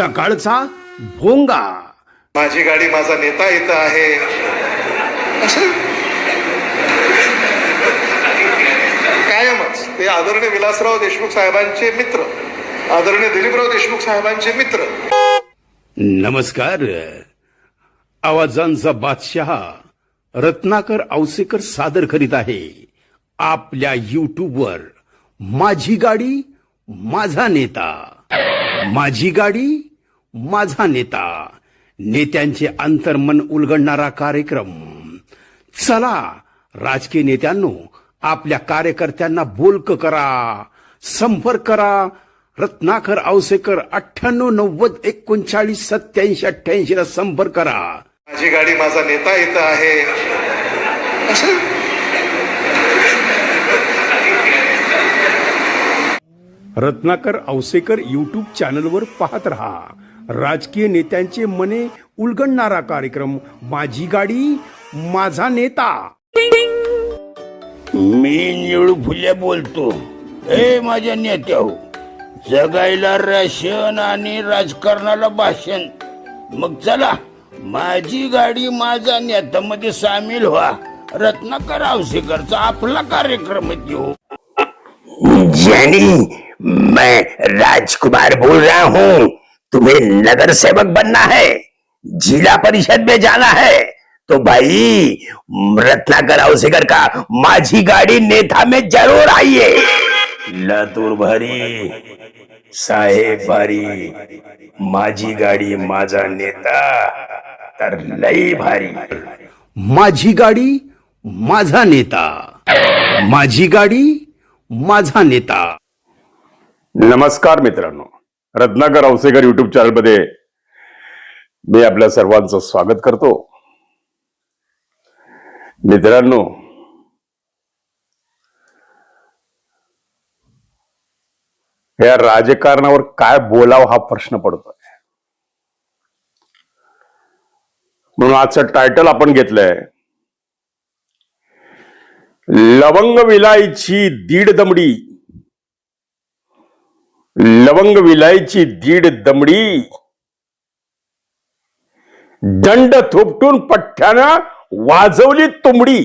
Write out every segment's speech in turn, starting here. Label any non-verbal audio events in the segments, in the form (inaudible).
सकाळचा भोंगा. माझी गाडी माझा नेता इथं आहे. कायमच. ते आदरणीय विलासराव देशमुख साहेबांचे मित्र. आदरणीय दिलीपराव देशमुख साहेबांचे मित्र. नमस्कार. आवाजांचा बादशहा रत्नाकर औसेकर सादर करीत आहे. आपल्या युट्यूबवर माझी गाडी माझा नेता. माझी गाडी माझा नेता नेत्यांचे अंतर्मन उलगडणारा कार्यक्रम. चला राजकीय नेत्यांनो आपल्या कार्यकर्त्यांना बोलक करा संपर्क करा. रत्नाकर औसेकर अठ्ठ्याण्णव नव्वद एकोणचाळीस सत्याऐंशी अठ्ठ्याऐंशी ला संपर्क करा. माझी गाडी माझा नेता इथं आहे. रत्नाकर औसेकर युट्यूब चॅनलवर पाहत रहा. राजकीय नेत्यांचे मने उलगडणारा कार्यक्रम माझी गाडी माझा नेता. मी निळू फुले बोलतो. ए माझ्या नेत्या हो जगायला राशन आणि राजकारणाला भाषण. मग चला माझी गाडी माझा नेता मध्ये सामील व्हा. रत्नाकर आवसेकरचा आपला कार्यक्रम हो जैनी मैं राजकुमार बोल रहा हूँ तुम्हें नगर सेवक बनना है जिला परिषद में जाना है। तो भाई रत्नाकर औसेकर का माझी गाड़ी नेता में जरूर आइए। लातूर भारी साहेब भारी माझी गाडी माझा नेता तर लई भारी। माझी गाडी माझा नेता माझी गाडी माझा नेता। नमस्कार मित्रांनो रत्नाकर अवसेकर युट्यूब चॅनलमध्ये मी आपल्या सर्वांचं स्वागत करतो. मित्रांनो या राजकारणावर काय बोलावं हा प्रश्न पडतोय. म्हणून आजचं टायटल आपण घेतलंय लवंग विलायची दीड दमडी. लवंग विलायची दीड दमडी. दंड थोपटून पठ्ठ्यानं वाजवली तुंबडी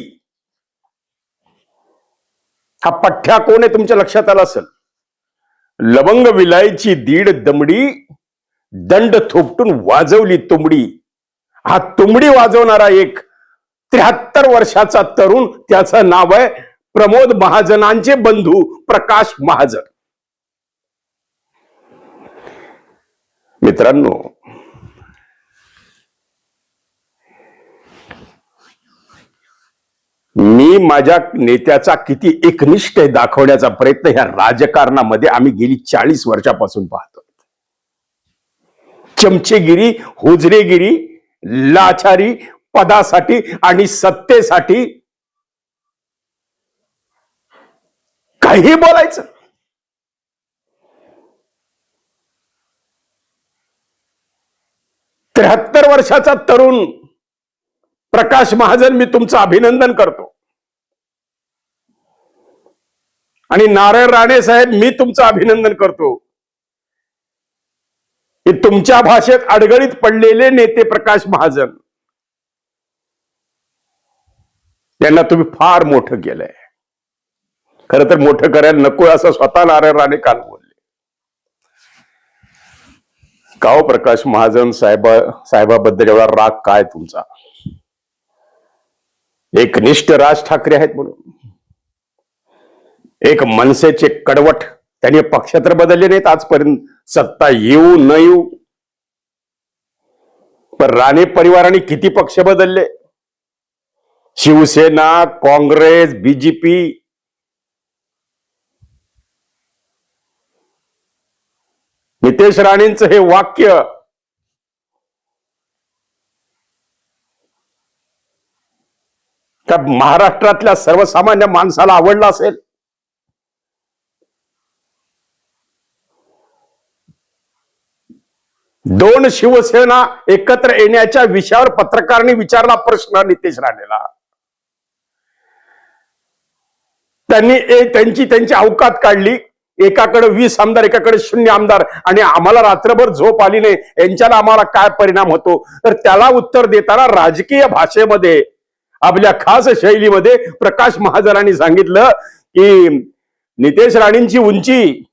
हा पठ्ठ्या कोण आहे तुमच्या लक्षात आला असेल? लवंग विलायची दीड दमडी दंड थोपटून वाजवली तुंबडी हा तुंबडी वाजवणारा एक त्र्याहत्तर वर्षाचा तरुण त्याचं नाव आहे प्रमोद महाजनांचे बंधू प्रकाश महाजन. मित्रांनो मी माझ्या नेत्याचा किती एकनिष्ठ दाखवण्याचा प्रयत्न ह्या राजकारणामध्ये आम्ही गेली चाळीस वर्षापासून पाहतो चमचेगिरी हुजरेगिरी लाचारी पदासाठी आणि सत्तेसाठी काही बोलायचं. त्र्याहत्तर वर्षाचा तरुण प्रकाश महाजन मी तुमचं अभिनंदन करतो. आणि नारायण राणे साहेब मी तुमचं अभिनंदन करतो. की तुमच्या भाषेत अडगळीत पडलेले नेते प्रकाश महाजन यांना तुम्ही फार मोठं केलंय. खरं तर मोठं करायला नको असं स्वतः नारायण राणे काल काव प्रकाश महाजन साहेबा साहेबाबद्दल एवढा राग काय तुमचा? एक निष्ठ राज ठाकरे आहेत म्हणून. एक मनसेचे कडवट त्यांनी पक्ष तर बदलले नाहीत आजपर्यंत सत्ता येऊ न येऊ. पण राणे परिवाराने किती पक्ष बदलले? शिवसेना काँग्रेस बीजेपी नितेश राणेंचं हे वाक्य त्या महाराष्ट्रातल्या सर्वसामान्य माणसाला आवडलं असेल. दोन शिवसेना एकत्र येण्याच्या विषयावर पत्रकारांनी विचारला प्रश्न नितेश राणेला. त्यांनी त्यांची त्यांची अवकात काढली. एकाकडे वीस आमदार एकाकडे शून्य आमदार. आणि आम्हाला रात्रभर झोप आली नाही. यांच्याला आम्हाला काय परिणाम होतो? तर त्याला उत्तर देताना राजकीय भाषेमध्ये आपल्या खास शैलीमध्ये प्रकाश महाजनांनी सांगितलं की नितेश राणींची उंची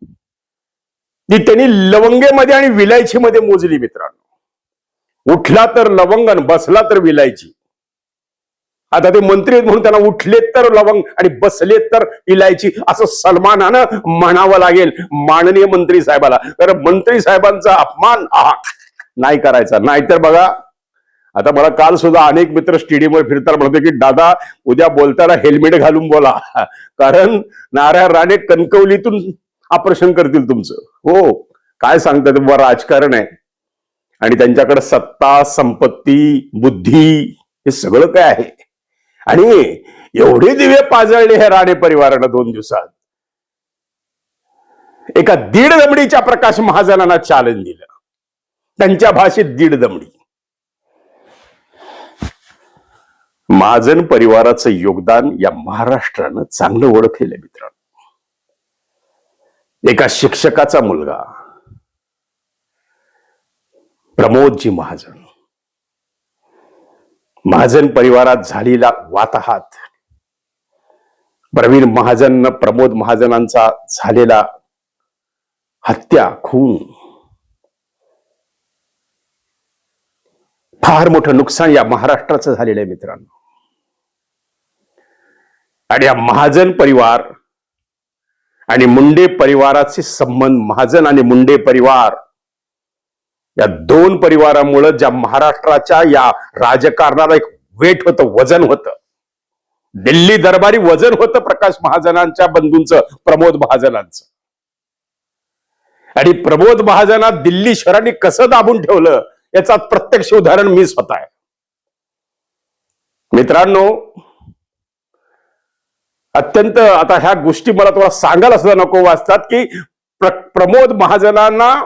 ती त्यांनी लवंगेमध्ये आणि विलायचीमध्ये मोजली मित्रांनो. उठला तर लवंगन बसला तर विलायची. आता ते मंत्री आहेत म्हणून त्यांना उठलेत तर लवंग आणि बसलेत तर इलायची असं सलमानानं म्हणावं लागेल माननीय मंत्री साहेबाला. तर मंत्री साहेबांचा अपमान नाही करायचा. नाहीतर बघा आता मला काल सुद्धा अनेक मित्र स्टेडियमवर फिरताना म्हणतो की दादा उद्या बोलताना हेल्मेट घालून बोला. कारण नारायण राणे कणकवलीतून ऑपरेशन करतील तुमचं. हो काय सांगतात? बुवा राजकारण आहे. आणि त्यांच्याकडे सत्ता संपत्ती बुद्धी हे सगळं काय आहे? आणि एवढे दिवे पाजळले हे राणे परिवारानं दोन दिवसात. एका दीड दमडीच्या प्रकाश महाजनांना चालन दिलं. त्यांच्या भाषेत दीड दमडी. महाजन परिवाराचं योगदान या महाराष्ट्रानं चांगलं ओळखलेलं मित्रांनो. एका शिक्षकाचा मुलगा. प्रमोदजी महाजन. महाजन परिवारात झालेला वाताहात. प्रवीण महाजन प्रमोद महाजनांचा झालेला हत्या खून. फार मोठं नुकसान या महाराष्ट्राचं झालेलं आहे मित्रांनो. आणि या महाजन परिवार आणि मुंडे परिवाराचे संबंध महाजन आणि मुंडे परिवार या दोन परिवारामुळं ज्या महाराष्ट्राच्या या राजकारणाला एक वेट होतं वजन होतं. दिल्ली दरबारी वजन होतं प्रकाश महाजनांच्या बंधूंचं प्रमोद महाजनांचं. आणि प्रमोद महाजना दिल्ली शहरांनी कसं दाबून ठेवलं याचा प्रत्यक्ष उदाहरण मी स्वतः आहे. मित्रांनो अत्यंत आता ह्या गोष्टी मला तुम्हाला सांगायला सुद्धा नको वाचतात की प्र- प्रमोद महाजनांना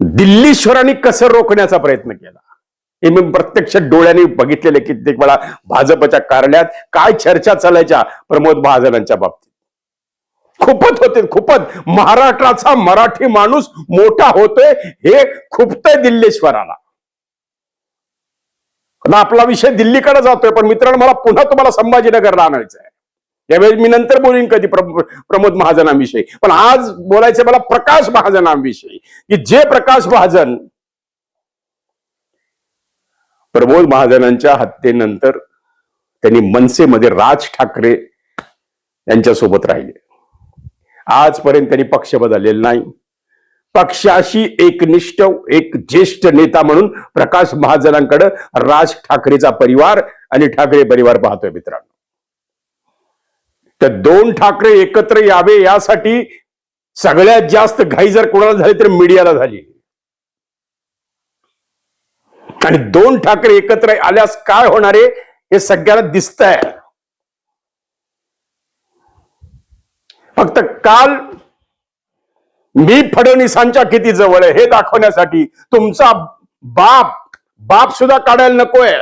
दिल्लीश्वरांनी कसं रोखण्याचा प्रयत्न केला? हे मी प्रत्यक्ष डोळ्यांनी बघितलेले कित्येक वेळा भाजपच्या कार्यालयात काय चर्चा चालायच्या प्रमोद महाजनांच्या बाबतीत. खूपच होते खूपच. महाराष्ट्राचा मराठी माणूस मोठा होतोय हे खुपतंय दिल्लेश्वराला. आपला विषय दिल्लीकडे जातोय पण मित्रांनो मला पुन्हा तुम्हाला संभाजीनगरला आणायचं आहे त्यावेळी मी नंतर बोलीन कधी प्रमोद महाजनांविषयी. पण आज बोलायचं मला प्रकाश महाजनांविषयी की जे प्रकाश महाजन प्रमोद महाजनांच्या हत्येनंतर त्यांनी मनसेमध्ये राज ठाकरे यांच्यासोबत राहिले. आजपर्यंत त्यांनी पक्ष बदललेला नाही. पक्षाशी एकनिष्ठ एक ज्येष्ठ नेता म्हणून प्रकाश महाजनांकडे राज ठाकरेचा परिवार आणि ठाकरे परिवार पाहतोय मित्रांनो. तर दोन ठाकरे एकत्र यावे यासाठी सगळ्यात जास्त घाई जर कोणाला झाली तर मीडियाला झाली. आणि दोन ठाकरे एकत्र आल्यास काय होणार आहे हे सगळ्यांना दिसतंय. फक्त काल मी फडणवीसांच्या किती जवळ आहे हे दाखवण्यासाठी तुमचा बाप बाप सुद्धा काढायला नकोय.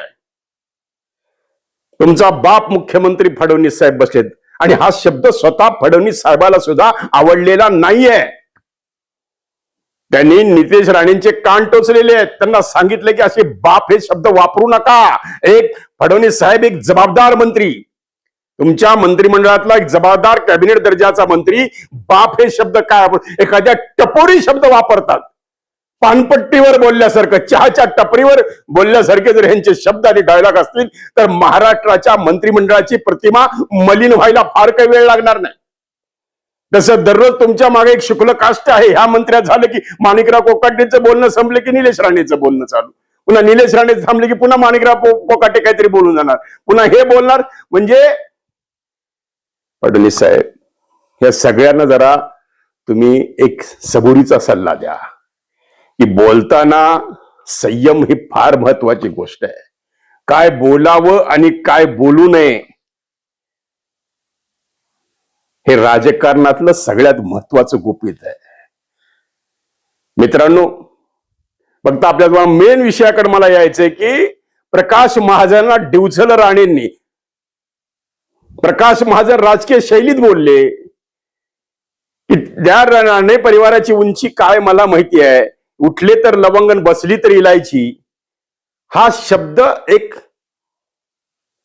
तुमचा बाप मुख्यमंत्री फडणवीस साहेब बसलेत. आणि हा शब्द स्वतः फडणवीस साहेबाला सुद्धा आवडलेला नाहीये. त्यांनी नितेश राणेंचे कान टोचलेले आहेत. त्यांना सांगितले की असे बाप हे शब्द वापरू नका. एक फडणवीस साहेब एक जबाबदार मंत्री. तुमच्या मंत्रिमंडळातला एक जबाबदार कॅबिनेट दर्जाचा मंत्री बाप हे शब्द काय एखाद्या टपोरी शब्द वापरतात. पानपट्टीवर बोलल्यासारखं चहाच्या टपरीवर बोलल्यासारखे जर ह्यांचे शब्द आणि डायलॉग असतील तर महाराष्ट्राच्या मंत्रिमंडळाची प्रतिमा मलिन व्हायला फार काही वेळ लागणार नाही. तसं दररोज तुमच्या मागे एक शुक्ल काष्ट आहे. ह्या मंत्र्यात झालं की माणिकराव कोकाटेचं बोलणं संपलं की निलेश राणेचं बोलणं चालू. पुन्हा निलेश राणे थांबले की पुन्हा माणिकराव को- कोकाटे काहीतरी बोलून जाणार. पुन्हा हे बोलणार म्हणजे फडणवीस साहेब या सगळ्यांना जरा तुम्ही एक सबुरीचा सल्ला द्या. की बोलताना संयम ही फार महत्वाची गोष्ट आहे. काय बोलावं आणि काय बोलू नये हे राजकारणातलं सगळ्यात महत्वाचं गुपित आहे. मित्रांनो फक्त आपल्या मेन विषयाकडे मला यायचंय की प्रकाश महाजनला डिवचल राणेंनी प्रकाश महाजन राजकीय शैलीत बोलले की त्या राणे परिवाराची उंची काय मला माहिती आहे? उठले तर लवंगन बसली तर इलायची हा शब्द एक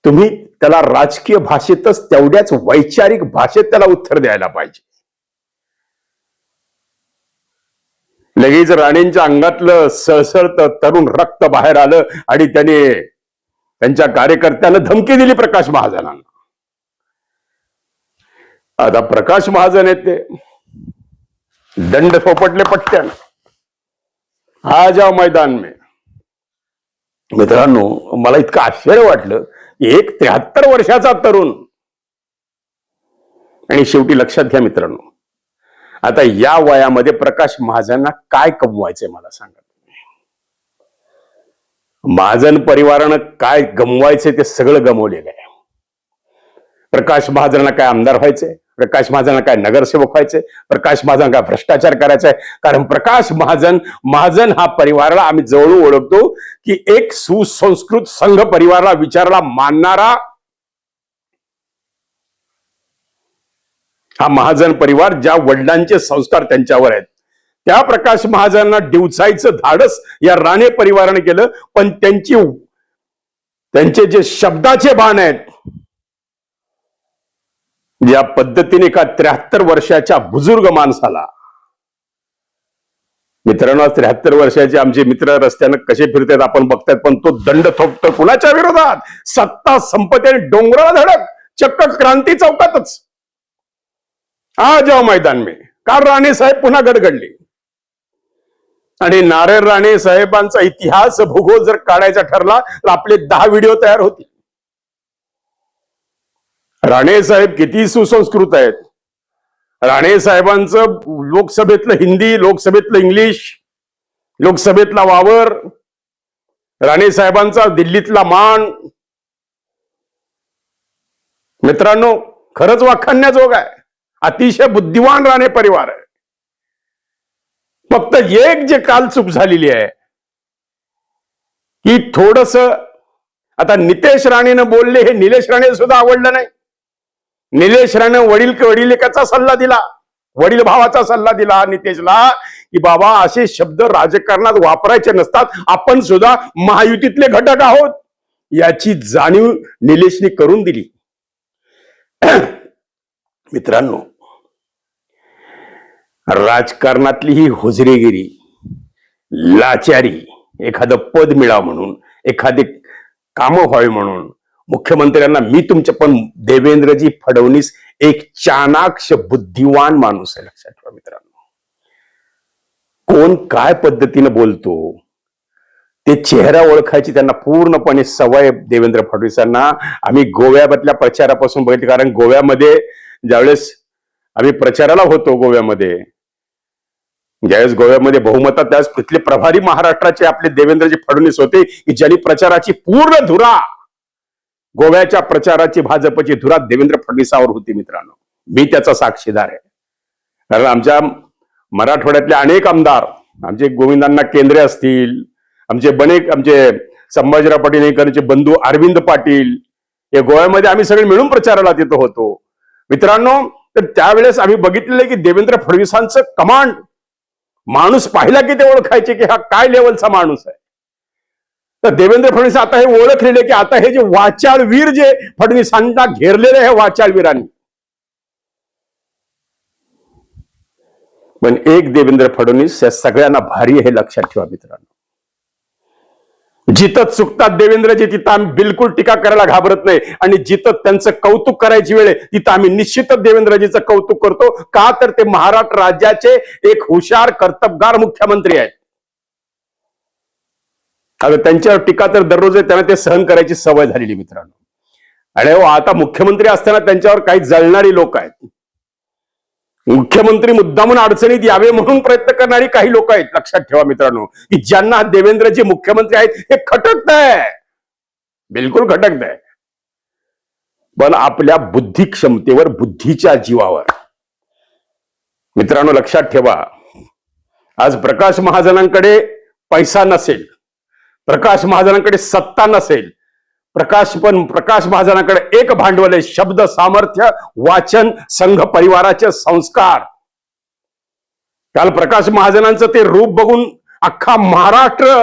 तुम्ही त्याला राजकीय भाषेतच तेवढ्याच वैचारिक भाषेत त्याला उत्तर द्यायला पाहिजे. लगेच राणेंच्या अंगातलं सळसळत तरुण रक्त बाहेर आलं आणि त्याने त्यांच्या कार्यकर्त्यांना धमकी दिली प्रकाश महाजनांना. आता प्रकाश महाजन येते दंड फोपटले पट्ट्यानं. आ जाओ मैदान में मित्रांनो मला इतकं आश्चर्य वाटलं एक त्र्याहत्तर वर्षाचा तरुण. आणि शेवटी लक्षात घ्या मित्रांनो आता या वयामध्ये प्रकाश महाजनांना काय कमवायचंय मला सांगा तुम्ही. महाजन परिवारानं काय गमवायचंय ते सगळं गमवलेलं आहे. प्रकाश महाजनांना काय आमदार व्हायचंय? प्रकाश महाजनांना काय नगरसेवक व्हायचे? प्रकाश महाजन काय भ्रष्टाचार करायचा? आहे कारण प्रकाश महाजन महाजन हा परिवाराला आम्ही जवळून ओळखतो की एक सुसंस्कृत संघ परिवाराला विचाराला मानणारा हा महाजन परिवार ज्या वडिलांचे संस्कार त्यांच्यावर आहेत. त्या प्रकाश महाजनांना डिवचायचं धाडस या राणे परिवाराने केलं पण त्यांची त्यांचे जे शब्दाचे बाण आहेत म्हणजे ज्या पद्धतीने एका त्र्याहत्तर वर्षाच्या बुजुर्ग माणसाला. मित्रांनो त्र्याहत्तर वर्षाचे आमचे मित्र रस्त्यानं कसे फिरतात आपण बघतात पण तो दंड थोपतो कुणाच्या विरोधात? सत्ता संपत्ती आणि डोंगराला धडक चक्क क्रांती चौकातच. आ जाओ मैदान मे काल राणे साहेब पुन्हा गडगडले. आणि नारायण राणे साहेबांचा इतिहास भूगोल जर काढायचा ठरला तर आपले दहा व्हिडिओ तयार होतील. राणे साहेब किती सुसंस्कृत आहेत. राणे साहेबांचं लोकसभेतलं हिंदी लोकसभेतलं इंग्लिश लोकसभेतला वावर राणे साहेबांचा दिल्लीतला मान. मित्रांनो खरंच वाखाणण्याजोग आहे. अतिशय बुद्धिवान राणे परिवार आहे. फक्त एक जे काल चूक झालेली आहे की थोडस आता नितेश राणेनं बोलले हे निलेश राणे सुद्धा आवडलं नाही. निलेश राणे वडील एकाचा सल्ला दिला. वडील भावाचा सल्ला दिला नितेशला की बाबा असे शब्द राजकारणात वापरायचे नसतात. आपण सुद्धा महायुतीतले घटक आहोत. याची जाणीव निलेशने करून दिली. (clears throat) मित्रांनो राजकारणातली ही हुजरेगिरी लाचारी एखादं पद मिळावं म्हणून एखादे कामं व्हावी म्हणून मुख्यमंत्र्यांना मी तुमच्या पण देवेंद्रजी फडणवीस एक चाणाक्ष बुद्धिवान माणूस आहे लक्षात ठेवा मित्रांनो. कोण काय पद्धतीनं बोलतो ते चेहरा ओळखायची त्यांना पूर्णपणे सवय देवेंद्र फडणवीसांना. आम्ही गोव्यामधल्या प्रचारापासून बघितले कारण गोव्यामध्ये ज्यावेळेस आम्ही प्रचाराला होतो गोव्यामध्ये ज्यावेळेस गोव्यामध्ये बहुमतात त्यावेळेस तिथले प्रभारी महाराष्ट्राचे आपले देवेंद्रजी फडणवीस होते की ज्यांनी प्रचाराची पूर्ण धुरा गोव्याच्या प्रचाराची भाजपची धुरा देवेंद्र फडणवीसावर होती मित्रांनो. मी त्याचा साक्षीदार आहे. कारण आमच्या मराठवाड्यातले अनेक आमदार आमचे गोविंदांना केंद्रे असतील आमचे बनेक आमचे संभाजीराव पाटील यांचे बंधू अरविंद पाटील हे गोव्यामध्ये आम्ही सगळे मिळून प्रचाराला तिथं होतो. मित्रांनो तर त्यावेळेस आम्ही बघितलेलं की देवेंद्र फडणवीसांचं कमांड माणूस पाहिला की ते ओळखायचे की हा काय लेवलचा माणूस आहे. तर देवेंद्र फडणवीस आता हे ओळखलेले की आता हे जे वाचाळवीर जे फडणवीसांना घेरलेले हे वाचाळवीरांनी पण एक देवेंद्र फडणवीस या सगळ्यांना भारी हे लक्षात ठेवा मित्रांनो. जिथं चुकतात देवेंद्रजी तिथं आम्ही बिलकुल टीका करायला घाबरत नाही. आणि जिथं त्यांचं कौतुक करायची वेळ आहे तिथं आम्ही निश्चितच देवेंद्रजीचं कौतुक करतो. का तर ते महाराष्ट्र राज्याचे एक हुशार कर्तबगार मुख्यमंत्री आहेत. आता त्यांच्यावर टीका तर दररोज आहे त्यांना ते सहन करायची सवय झालेली मित्रांनो. आणि हो, आता मुख्यमंत्री असताना त्यांच्यावर काही जळणारी लोक आहेत. मुख्यमंत्री मुद्दामून अडचणीत यावे म्हणून प्रयत्न करणारी काही लोक आहेत. लक्षात ठेवा मित्रांनो की ज्यांना देवेंद्रजी मुख्यमंत्री आहेत हे खटकत आहे बिलकुल खटकत आहे पण आपल्या बुद्धी क्षमतेवर बुद्धीच्या जीवावर. मित्रांनो लक्षात ठेवा. आज प्रकाश महाजनांकडे पैसा नसेल. प्रकाश महाजनांकडे सत्ता नसेल प्रकाश पण प्रकाश महाजनाकडे एक भांडवल आहे शब्द सामर्थ्य वाचन संघ परिवाराचे संस्कार. काल प्रकाश महाजनांचं ते रूप बघून अख्खा महाराष्ट्र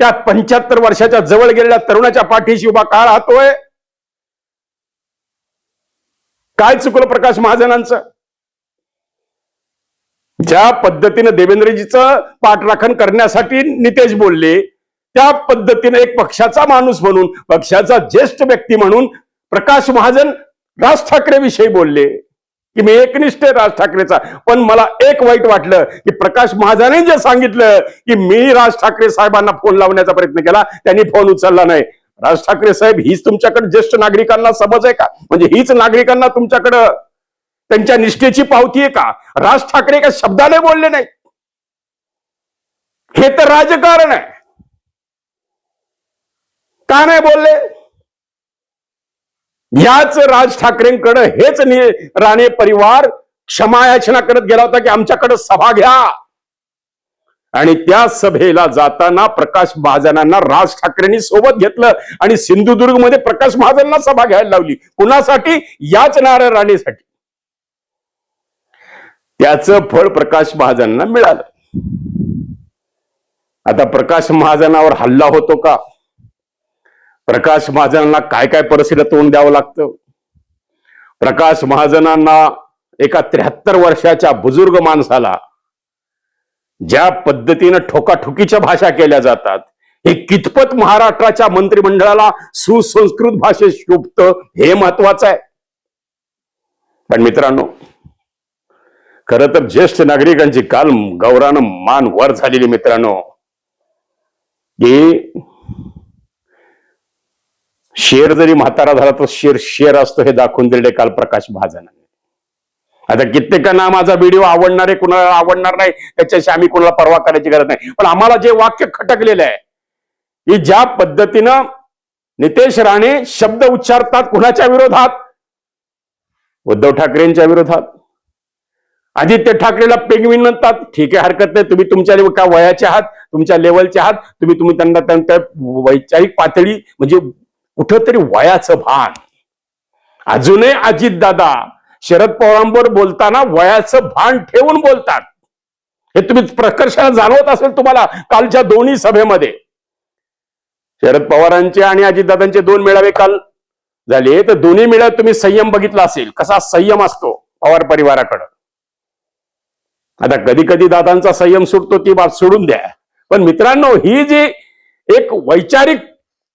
त्या पंच्याहत्तर वर्षाच्या जवळ गेलेल्या तरुणाच्या पाठीशी उभा का राहतोय. काय चुकलं प्रकाश महाजनांचं? ज्या पद्धतीनं देवेंद्रजीचं पाठराखण करण्यासाठी नितेश बोलले त्या पद्धतीने एक पक्षाचा माणूस म्हणून पक्षाचा ज्येष्ठ व्यक्ती म्हणून प्रकाश महाजन राज ठाकरे विषयी बोलले. की मी एकनिष्ठ आहे राज ठाकरेचा. पण मला एक वाईट वाटलं की प्रकाश महाजने जे सांगितलं की मी राज ठाकरे साहेबांना फोन लावण्याचा प्रयत्न केला त्यांनी फोन उचलला नाही. राज ठाकरे साहेब हीच तुमच्याकडे ज्येष्ठ नागरिकांना समज आहे का? म्हणजे हीच नागरिकांना तुमच्याकडं त्यांच्या निष्ठेची पावती आहे का? राज ठाकरे का शब्दाने बोलले नाही. हे तर राजकारण आहे. का नाही बोलले? याच राज ठाकरेंकडे हेच राणे परिवार क्षमायाचना करत गेला होता की आमच्याकडे सभा घ्या. आणि त्या सभेला जाताना प्रकाश महाजनांना राज ठाकरेंनी सोबत घेतलं आणि सिंधुदुर्गमध्ये प्रकाश महाजनांना सभा घ्यायला लावली. कुणासाठी? याच नारायण राणेसाठी. त्याचं फळ प्रकाश महाजनांना मिळालं. आता प्रकाश महाजनावर हल्ला होतो का? प्रकाश महाजनांना काय काय परिस्थितीला तोंड द्यावं लागतं? प्रकाश महाजनांना एका त्र्याहत्तर वर्षाच्या बुजुर्ग माणसाला ज्या पद्धतीनं ठोकाठोकीच्या भाषा केल्या जातात हे कितपत महाराष्ट्राच्या मंत्रिमंडळाला सुसंस्कृत भाषेत शोभत हे महत्वाचं आहे. पण मित्रांनो खर तर ज्येष्ठ नागरिकांची काल गौरानं मान वर झालेली मित्रांनो की शेर जरी म्हातारा झाला तर शेर शेर असतो हे दाखवून दिले काल प्रकाश महाजनांनी. आता कित्येकांना माझा व्हिडिओ आवडणार आहे कुणाला आवडणार नाही त्याच्याशी आम्ही कुणाला परवा करायची गरज नाही. पण आम्हाला जे वाक्य खटकलेलं आहे की ज्या पद्धतीनं नितेश राणे शब्द उच्चारतात कुणाच्या विरोधात? उद्धव ठाकरेंच्या विरोधात. आदित्य ठाकरेला पेंगविन म्हणतात ठीक आहे हरकत नाही तुम्ही तुमच्या का वयाचे आहात? तुमच्या लेवलचे आहात? तुम्ही तुम्ही त्यांना त्यांच्या वैचारिक पातळी म्हणजे कुठंतरी वयाचं भान. अजूनही अजितदादा शरद पवारांवर बोलताना वयाचं भान ठेवून बोलतात. हे तुम्ही प्रकर्षाला जाणवत असेल तुम्हाला कालच्या दोन्ही सभेमध्ये. शरद पवारांचे आणि अजितदादांचे दोन मेळावे काल झाले. तर दोन्ही मेळाव्यात तुम्ही संयम बघितला असेल. कसा संयम असतो पवार परिवाराकडं. आता कधी कधी दादांचा संयम सुटतो ती बाब सोडून द्या. पण मित्रांनो ही जी एक वैचारिक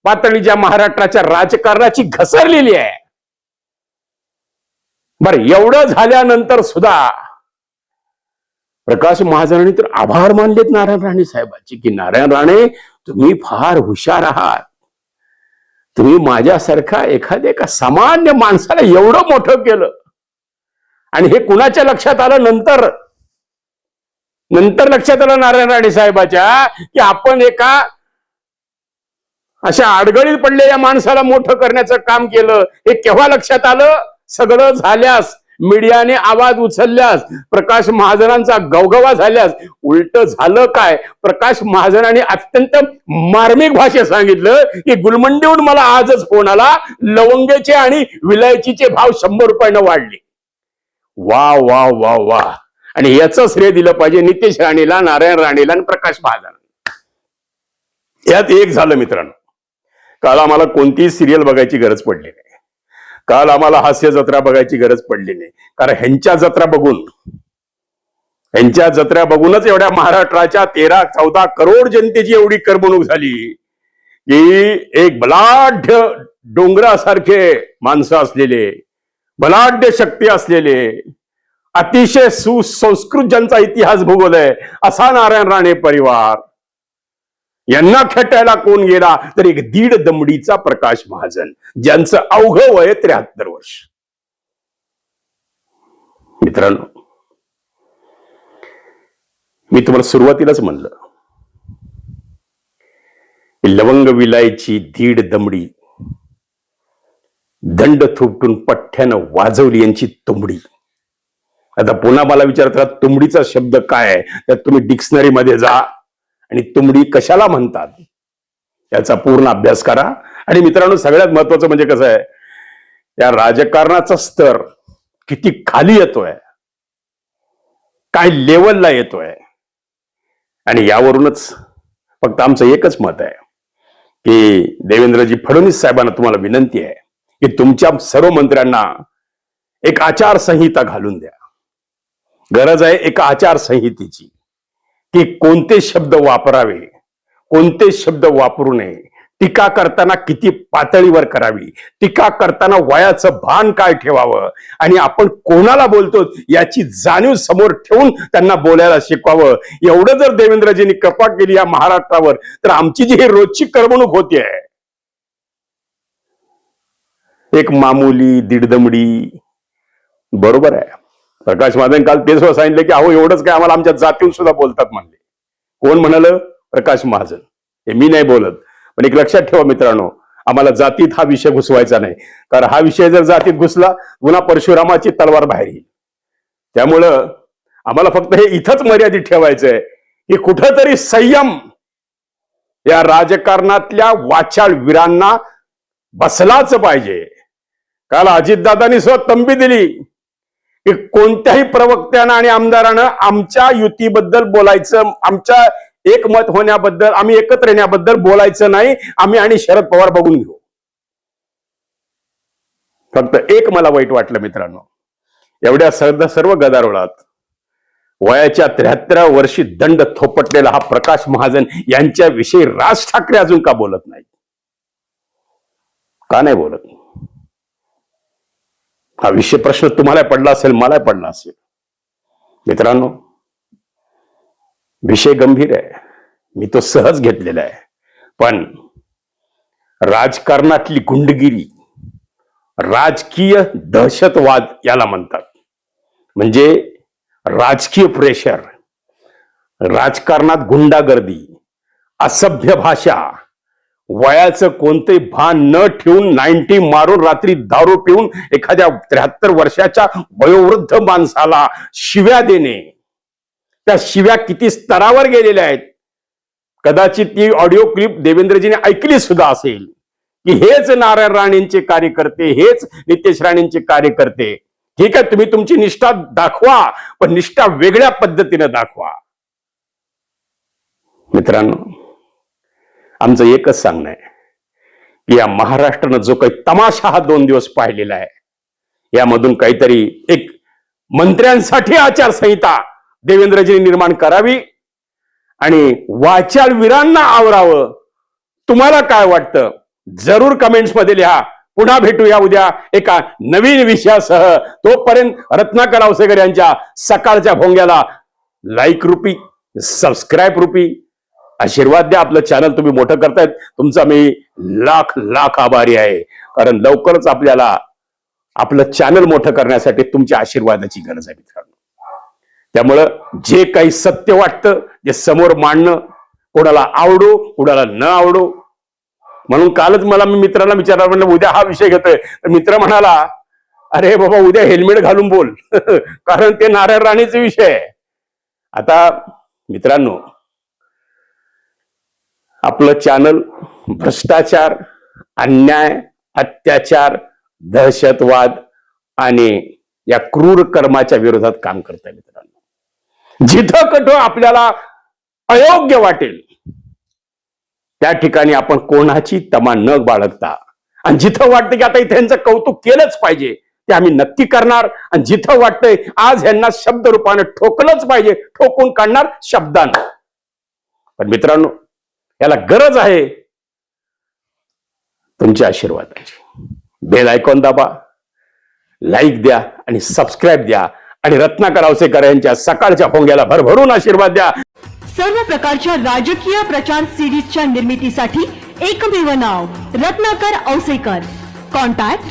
पातळी ज्या महाराष्ट्राच्या राजकारणाची घसरलेली आहे. बर एवढं झाल्यानंतर सुद्धा प्रकाश महाजनांनी तर आभार मानलेत नारायण राणे साहेबांचे की नारायण राणे तुम्ही फार हुशार आहात. तुम्ही माझ्यासारखा एखाद्या एका सामान्य माणसाला एवढं मोठं केलं. आणि हे कुणाच्या लक्षात आलं नंतर? नंतर लक्षात आलं नारायण राणे साहेबाच्या की आपण एका अशा अडगळीत पडलेल्या माणसाला मोठं करण्याचं काम केलं हे केव्हा लक्षात आलं? सगळं झाल्यास मीडियाने आवाज उचलल्यास प्रकाश महाजनांचा गवगवा झाल्यास उलट झालं काय? प्रकाश महाजनांनी अत्यंत मार्मिक भाषेत सांगितलं की गुलमंडीहून मला आजच फोन आला लवंगेचे आणि विलायचीचे भाव शंभर रुपयानं वाढले. वा वा वा वा. आणि याचं श्रेय दिलं पाहिजे नितेश राणेला नारायण राणेला आणि प्रकाश महाजन यात एक झालं मित्रांनो. काल आम्हाला कोणतीही सिरियल बघायची गरज पडली नाही. काल आम्हाला हास्य जत्रा बघायची गरज पडली नाही. कारण ह्यांच्या जत्रा बघून ह्यांच्या जत्रा बघूनच एवढ्या महाराष्ट्राच्या तेरा चौदा करोड जनतेची एवढी करमणूक झाली की एक बलाढ्य डोंगरासारखे माणसं असलेले बलाढ्य शक्ती असलेले अतिशय सुसंस्कृत ज्यांचा इतिहास भूगोल आहे असा नारायण राणे परिवार यांना खेटायला कोण गेला? तर एक दीड दमडीचा प्रकाश महाजन ज्यांचं अवघ वय त्र्याहत्तर वर्ष. मित्रांनो मी तुम्हाला सुरुवातीलाच म्हणलं लवंग विलायची दीड दमडी दंड थुपटून पठ्ठ्यानं वाजवली यांची तुंबडी आता पुन्हा मला विचारतात तुंबडीचा शब्द काय आहे? तर तुम्ही डिक्शनरीमध्ये जा. आणि तुंबडी कशाला म्हणतात? याचा पूर्ण अभ्यास करा. आणि मित्रांनो सगळ्यात महत्वाचं म्हणजे कसं आहे या राजकारणाचा स्तर किती खाली येतोय काय लेवलला येतोय आणि यावरूनच फक्त आमचं एकच मत आहे की देवेंद्रजी फडणवीस साहेबांना तुम्हाला विनंती आहे की तुमच्या सर्व मंत्र्यांना एक आचारसंहिता घालून द्या. गरज आहे एका आचारसंहितेची. की कोणते शब्द वापरावे कोणते शब्द वापरू नये टीका करताना किती पातळीवर करावी टीका करताना वयाचं भान काय ठेवावं आणि आपण कोणाला बोलतो याची जाणीव समोर ठेवून त्यांना बोलायला शिकवावं. एवढं जर देवेंद्रजींनी कृपा केली या महाराष्ट्रावर तर आमची जी ही रोजची करमणूक होती आहे. एक मामुली दीडदमडी बरोबर आहे. प्रकाश महाजन काल तेच सांगितलं की अहो एवढंच काय आम्हाला आमच्या जातीहून सुद्धा बोलतात म्हणले. कोण म्हणाल? प्रकाश महाजन. हे मी नाही बोलत. पण एक लक्षात ठेवा मित्रांनो आम्हाला जातीत हा विषय घुसवायचा नाही. कारण हा विषय जर जातीत घुसला पुन्हा परशुरामाची तलवार बाहेर येईल. त्यामुळं आम्हाला फक्त हे इथंच मर्यादित ठेवायचंय की कुठंतरी संयम या राजकारणातल्या वाचाळ वीरांना बसलाच पाहिजे. काल अजितदादांनी सुद्धा तंबी दिली. की कोणत्याही प्रवक्त्यानं आणि आमदारानं आमच्या युतीबद्दल बोलायचं आमच्या एकमत होण्याबद्दल आम्ही एकत्र येण्याबद्दल बोलायचं नाही. आम्ही आणि शरद पवार बघून घेऊ. फक्त एक मला वाईट वाटलं मित्रांनो. एवढ्या सर्व सर्व गदारोळात वयाच्या त्र्याहत्तरा वर्षी दंड थोपटलेला हा प्रकाश महाजन यांच्याविषयी राज ठाकरे अजून का बोलत नाही का नाही बोलत? हा विषय प्रश्न तुम्हाला पडला असेल मला पडला असेल. मित्रांनो विषय गंभीर आहे. मी तो सहज घेतलेला आहे. पण राजकारणातली गुंडगिरी राजकीय दहशतवाद याला म्हणतात. म्हणजे राजकीय प्रेशर राजकारणात गुंडागर्दी असभ्य भाषा वयाचं कोणते भान न ठेवून नाईन्टी मारून रात्री दारू पिऊन एखाद्या त्र्याहत्तर वर्षाच्या वयोवृद्ध माणसाला शिव्या देणे. त्या शिव्या किती स्तरावर गेलेल्या आहेत. कदाचित ती ऑडिओ क्लिप देवेंद्रजीने ऐकली सुद्धा असेल. की हेच नारायण राणेंचे कार्यकर्ते हेच नितेश राणेंचे कार्यकर्ते. ठीक आहे तुम्ही तुमची निष्ठा दाखवा पण निष्ठा वेगळ्या पद्धतीने दाखवा. मित्रांनो आमचं एकच सांगणं आहे. की या महाराष्ट्रानं जो काही तमाशा हा दोन दिवस पाहिलेला आहे यामधून काहीतरी एक मंत्र्यांसाठी आचारसंहिता देवेंद्रजींनी निर्माण करावी आणि वाचाळ वीरांना आवरावं. तुम्हाला काय वाटतं? जरूर कमेंट्समध्ये लिहा. पुन्हा भेटूया उद्या एका नवीन विषयासह. तोपर्यंत रत्नाकर आवसेकर यांच्या सकाळच्या भोंग्याला लाईक रुपी सबस्क्राईब रुपी आशीर्वाद द्या आपलं चॅनल तुम्ही मोठं करतायत. तुमचा मी लाख लाख आभारी आहे. कारण लवकरच आपल्याला आपलं चॅनल मोठं करण्यासाठी तुमच्या आशीर्वादाची गरज आहे मित्रांनो. त्यामुळं जे काही सत्य वाटतं जे समोर मांडणं कोणाला आवडो कोणाला न आवडो. म्हणून कालच मला मी मित्राला विचारलं म्हणलं उद्या हा विषय घेतोय. तर मित्र म्हणाला अरे बाबा उद्या हेल्मेट घालून बोल. (laughs) कारण ते नारायण राणेचे विषय आहे. आता मित्रांनो आपलं चॅनल भ्रष्टाचार अन्याय अत्याचार दहशतवाद आणि या क्रूर कर्माच्या विरोधात काम करत आहे मित्रांनो. जिथं कठो आपल्याला अयोग्य वाटेल त्या ठिकाणी आपण कोणाची तमा न बाळगता आणि जिथं वाटतं की आता इथे यांचं कौतुक केलंच पाहिजे ते आम्ही नक्की करणार. आणि जिथं वाटतंय आज ह्यांना शब्द रूपाने ठोकलंच पाहिजे ठोकून काढणार शब्दानं. पण मित्रांनो याला गरज आहे. तुमच्या आशीर्वादाची. बेल आयकॉन दाबा लाईक द्या आणि सबस्क्राईब द्या. आणि रत्नाकर आवसेकर यांच्या सकाळच्या भोंग्याला भरभरून आशीर्वाद द्या. सर्व प्रकारच्या राजकीय प्रचार सिरीजच्या निर्मितीसाठी एकमेव नाव रत्नाकर औसेकर कॉन्टॅक्ट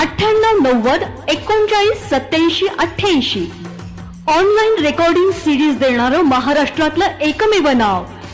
अठ्ठ्याण्णव नव्वद एकोणचाळीस सत्याऐंशी अठ्ठ्याऐंशी. ऑनलाईन रेकॉर्डिंग सिरीज देणारं महाराष्ट्रातलं एकमेव नाव